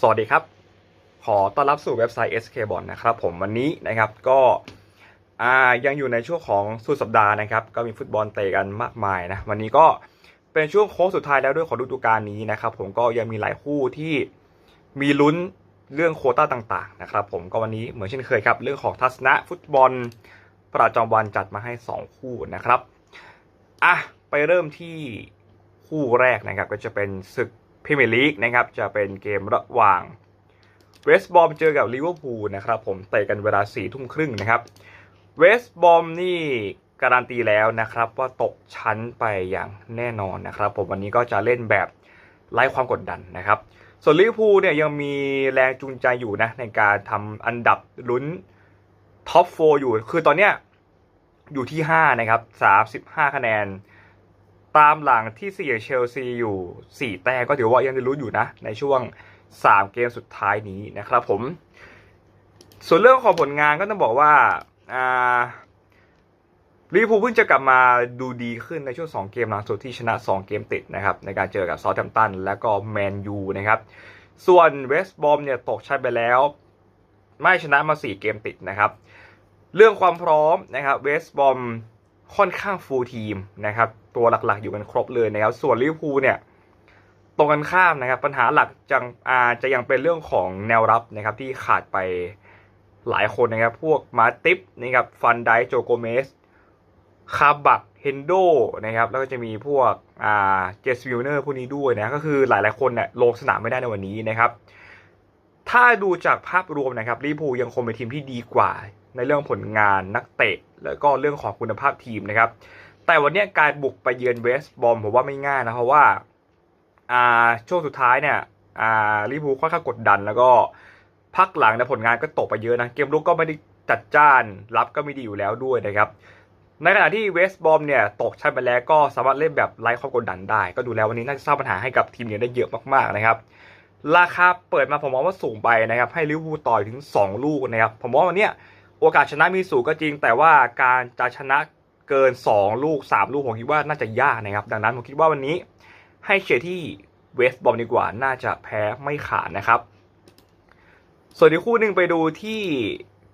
สวัสดีครับ ขอต้อนรับสู่เว็บไซต์ SK b o n นะครับผมวันนี้นะครับก็ยังอยู่ในช่วงของสุดสัปดาห์นะครับ ก็มีฟุตบอลเตะกันมากมายนะ วันนี้ก็เป็นช่วงโค้งสุดท้ายแล้วด้วยของฤดูกาลนี้นะครับ ผมก็ยังมีหลายคู่ที่มีลุ้นเรื่องโคต้าต่างๆนะครับผมก็วันนี้เหมือนเช่นเคยครับ เรื่องของทัศนะฟุตบอลประจำวันจัดมาให้ 2 คู่นะครับอะไปเริ่มที่คู่แรกนะครับ ก็จะเป็นศึก พรีเมียร์ลีกนะครับจะเป็นเกมระหว่างเวสต์บอมเจอกับลิเวอร์พูลนะครับผมเตะกันเวลาสี่ทุ่มครึ่งนะครับเวสต์บอมนี่การันตีแล้วนะครับว่าตกชั้นไปอย่างแน่นอนนะครับ ผมวันนี้ก็จะเล่นแบบไล่ความกดดันนะครับ ส่วนลิเวอร์พูลเนี่ยยังมีแรงจูงใจอยู่นะในการทำอันดับลุ้นท็อปโฟอยู่ คือตอนเนี้ยอยู่ที่ 5 นะครับ 35 คะแนน ตามหลังที่4เชลซีอยู่ 4 แต้มก็ถือว่ายังได้ลุ้อยู่นะ ในช่วง 3 เกมสุดท้ายนี้นะครับผม ส่วนเรื่องของผลงานก็ต้องบอกว่าลิเวอร์พูลเพิ่งจะกลับมาดูดีขึ้นในช่วง 2 เกมหลังสุดที่ชนะ 2 เกมติดนะครับในการเจอกับซอลแ h มตันและก็แมนยูนะครับ ส่วนเวสต์บอมเนี่ยตกชั้นไปแล้ว ไม่ชนะมา 4 เกมติดนะครับ เรื่องความพร้อมนะครับเวสต์บอม ค่อนข้างฟูลทีมนะครับ ตัวหลักๆอยู่กันครบเลยนะครับ ส่วนลิเวอร์พูลเนี่ยตรงกันข้ามนะครับ ปัญหาหลักจังอาจะยังเป็นเรื่องของแนวรับนะครับที่ขาดไปหลายคนนะครับ พวกมาติปนะครับฟันไดโจโกเมสคาบักเฮนโดนะครับ แล้วก็จะมีพวกอ่าเจสวิลเนอร์พวกนี้ด้วยนะ ก็คือหลายๆคนเนี่ยลงสนามไม่ได้ในวันนี้นะครับ ถ้าดูจากภาพรวมนะครับลิเวอร์พูลยังคงเป็นทีมที่ดีกว่า ในเรื่องผลงานนักเตะ แล้วก็เรื่องของคุณภาพทีมนะครับ แต่วันนี้การบุกไปเยือนเวสต์บอมผมว่าไม่ง่ายนะเพราะว่าช่วงสุดท้ายเนี่ยลิเวอร์พูลค่อนข้างกดดัน แล้วก็พักหลังในผลงานก็ตกไปเยอะนะ เกมลุกก็ไม่ได้จัดจ้านรับก็ไม่ดีอยู่แล้วด้วยนะครับในขณะที่เวสต์บอมเนี่ยตกชั้นไปแล้วก็สามารถเล่นแบบไร้ควากดดันได้ ก็ดูแล้ววันนี้น่าจะสร้างปัญหาให้กับทีมเยือนได้เยอะมากๆนะครับ ราคาเปิดมาผมมองว่าสูงไปนะครับ ให้ลิเวอร์พูลต่อยถึง 2 ลูกนะครับ ผมว่าวันเนี้ย โอกาสชนะมีสูงก็จริง แต่ว่าการจะชนะเกิน 2 ลูก 3 ลูกผมคิดว่าน่าจะยากนะครับ ดังนั้นผมคิดว่าวันนี้ให้เชียร์ที่เวสต์บอมดีกว่าน่าจะแพ้ไม่ขาดนะครับ ส่วนอีกคู่หนึ่งไปดูที่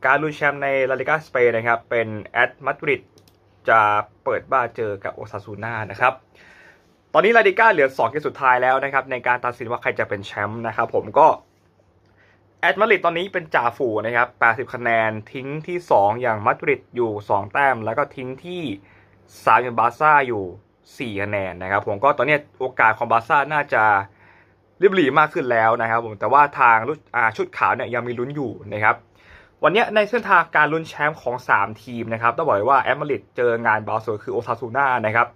การลุ้นแชมป์ในลาลิกาสเปนนะครับ เป็นแอตมาดริดจะเปิดบ้านเจอกับโอซาซูน่านะครับ ตอนนี้ลาลิก้าเหลือ2เกมสุดท้ายแล้วนะครับ ในการตัดสินว่าใครจะเป็นแชมป์นะครับ ผมก็ แอตมาริดตอนนี้เป็นจ่าฝูงนะครับ 80 คะแนน ทิ้งที่ 2 อย่างมาดริดอยู่ 2 แต้ม แล้วก็ทิ้งที่3อย่างบาร์ซ่าอยู่ 4 คะแนนนะครับ ผมก็ตอนนี้โอกาสของบาร์ซ่าน่าจะริบหรี่มากขึ้นแล้วนะครับผมแต่ว่าทางชุดขาวเนี่ยยังมีลุ้นอยู่นะครับ วันนี้ในเส้นทางการลุ้นแชมป์ของ 3 ทีมนะครับต้องบอกเลยว่าแอตมาริดเจองานเบาสุดคือโอซาซูน่านะครับ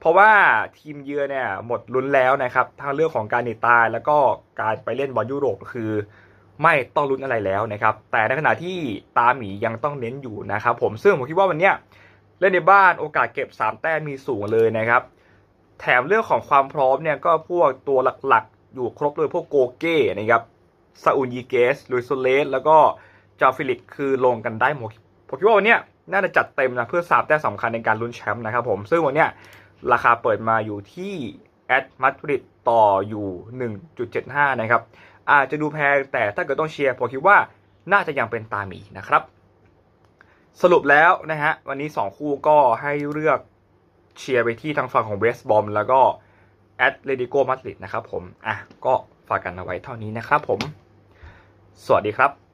เพราะว่าทีมเยือนเนี่ยหมดลุ้นแล้วนะครับทั้งเรื่องของการหนีตายแล้วก็การไปเล่นบอลยุโรปคือ ไม่ต้องลุ้นอะไรแล้วนะครับ แต่ในขณะที่ตาหมียังต้องเน้นอยู่นะครับ ผมซึ่งผมคิดว่าวันเนี้ยเล่นในบ้านโอกาสเก็บ 3 แต้มมีสูงเลยนะครับ แถมเรื่องของความพร้อมเนี่ยก็พวกตัวหลักๆ อยู่ครบเลยพวกโกเก้นะครับซาอุนยีเกสลุยโซเลสแล้วก็จาฟิลิกคือลงกันได้หมดผมคิดว่าวันเนี้ยน่าจะจัดเต็มนะเพื่อสามแต้มสำคัญในการลุ้นแชมป์นะครับผมซึ่งวันเนี้ยราคาเปิดมาอยู่ที่แอดมาดริดต่ออยู่ 1.75 นะครับ อาจจะดูแพงแต่ถ้าเกิดต้องเชียร์ผมคิดว่าน่าจะยังเป็นตามีนะครับ สรุปแล้วนะฮะวันนี้ 2 คู่ก็ให้เลือกเชียร์ไปที่ทางฝั่งของเวสบอมแล้วก็แอตเลติโกมาดริดนะครับผม อะ ก็ฝากกันเอาไว้เท่านี้นะครับผม สวัสดีครับ